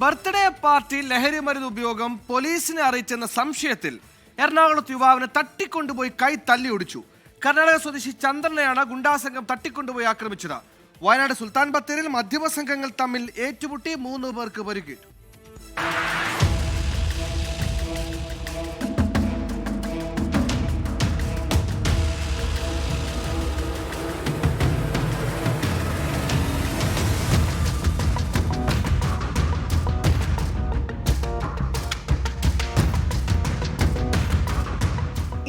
Birthday party ലഹരി മരുന്ന് ഉപയോഗം പോലീസിനെ അറിയിച്ചെന്ന സംശയത്തിൽ എറണാകുളത്ത് യുവാവിനെ തട്ടിക്കൊണ്ടുപോയി കൈ തല്ലി ഒടിച്ചു കർണാടക സ്വദേശി ചന്ദ്രനെയാണ് ഗുണ്ടാസംഘം തട്ടിക്കൊണ്ടുപോയി ആക്രമിച്ചത്. വയനാട് സുൽത്താൻ ബത്തേരിയിൽ മധ്യമ സംഘങ്ങൾ തമ്മിൽ ഏറ്റുമുട്ടി മൂന്ന് പേർക്ക് പരിക്കേറ്റു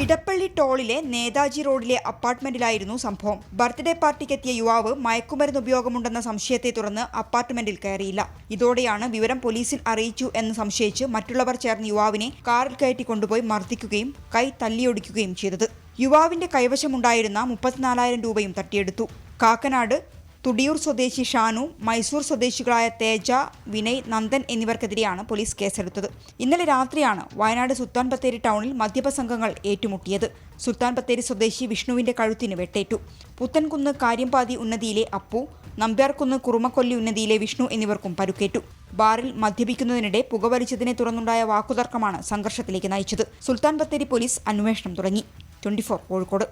ഇടപ്പള്ളി ടോളിലെ നേതാജി റോഡിലെ അപ്പാർട്ട്മെന്റിലായിരുന്നു സംഭവം. ബർത്ത്ഡേ പാർട്ടിക്കെത്തിയ യുവാവ് മയക്കുമരുന്ന് ഉപയോഗമുണ്ടെന്ന സംശയത്തെ തുടർന്ന് അപ്പാർട്ട്മെന്റിൽ കയറിയില്ല. ഇതോടെയാണ് വിവരം പോലീസിൽ അറിയിച്ചു എന്ന് സംശയിച്ച് മറ്റുള്ളവർ ചേർന്ന് യുവാവിനെ കാറിൽ കയറ്റി കൊണ്ടുപോയി മർദ്ദിക്കുകയും കൈ തല്ലിയൊടിക്കുകയും ചെയ്തത്. യുവാവിന്റെ കൈവശമുണ്ടായിരുന്ന മുപ്പത്തിനാലായിരം രൂപയും തട്ടിയെടുത്തു. കാക്കനാട് തുടിയൂർ സ്വദേശി ഷാനു മൈസൂർ സ്വദേശികളായ തേജ വിനയ് നന്ദൻ എന്നിവർക്കെതിരെയാണ് പോലീസ് കേസെടുത്തത്. ഇന്നലെ രാത്രിയാണ് വയനാട് സുൽത്താൻ ബത്തേരി ടൗണിൽ മദ്യപ സംഘങ്ങൾ ഏറ്റുമുട്ടിയത്. സുൽത്താൻ ബത്തേരി സ്വദേശി വിഷ്ണുവിന്റെ കഴുത്തിന് വെട്ടേറ്റു. പുത്തൻകുന്ന് കാര്യംപാതി ഉന്നതിയിലെ അപ്പു നമ്പ്യാർകുന്ന് കുറുമക്കൊല്ലി ഉന്നതിയിലെ വിഷ്ണു എന്നിവർക്കും പരുക്കേറ്റു. ബാറിൽ മദ്യപിക്കുന്നതിനിടെ പുകവലിച്ചതിനെ തുടർന്നുണ്ടായ വാക്കുതർക്കമാണ് സംഘർഷത്തിലേക്ക് നയിച്ചത്. സുൽത്താൻ ബത്തേരി പോലീസ് അന്വേഷണം തുടങ്ങി. ട്വന്റി കോഴിക്കോട്.